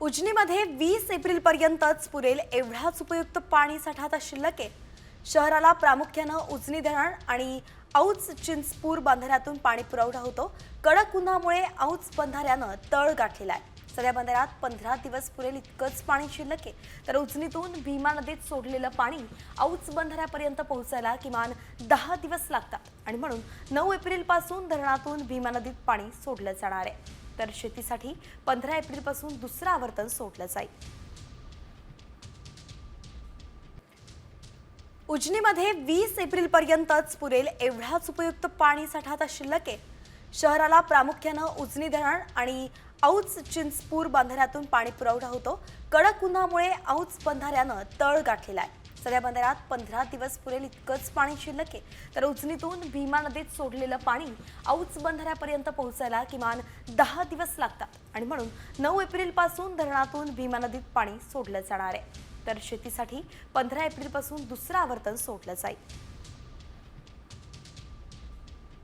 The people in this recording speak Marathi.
उजनीमध्ये वीस एप्रिल पर्यंतच पुरेल एवढाच उपयुक्त पाणी साठा आता शिल्लक आहे. शहराला प्रामुख्यानं उजनी धरण आणि औच चिंचपूर बंधाऱ्यातून पाणी पुरवठा होतो. कडक उन्हामुळे औच बंधाऱ्यानं तळ गाठलेला आहे. सध्या बंधाऱ्यात पंधरा दिवस पुरेल इतकंच पाणी शिल्लक आहे. तर उजनीतून भीमा नदीत सोडलेलं पाणी औच बंधाऱ्यापर्यंत पोहोचायला किमान दहा दिवस लागतात. आणि म्हणून नऊ एप्रिलपासून धरणातून भीमा नदीत पाणी सोडलं जाणार आहे. हेक्टर शेतीसाठी पंधरा एप्रिलपासून दुसरं आवर्तन सोडलं जाईल. उजनीमध्ये वीस एप्रिल पर्यंतच पुरेल एवढाच उपयुक्त पाणी साठा आता शिल्लक आहे. शहराला प्रामुख्यानं उजनी धरण आणि औच चिंचपूर बंधाऱ्यातून पाणी पुरवठा होतो. कडक उन्हामुळे औच बंधाऱ्यानं तळ गाठलेला आहे. सध्या बंदरात पंधरा दिवस पुरेल इतकंच पाणी शिल्लक आहे. तर उजनीतून भीमा नदीत सोडलेलं पाणी औच बंधाऱ्यापर्यंत पोहोचायला किमान दहा दिवस लागतात. आणि म्हणून नऊ एप्रिलपासून धरणातून भीमा नदीत पाणी सोडलं जाणार आहे. तर शेतीसाठी पंधरा एप्रिलपासून दुसरं आवर्तन सोडलं जाईल.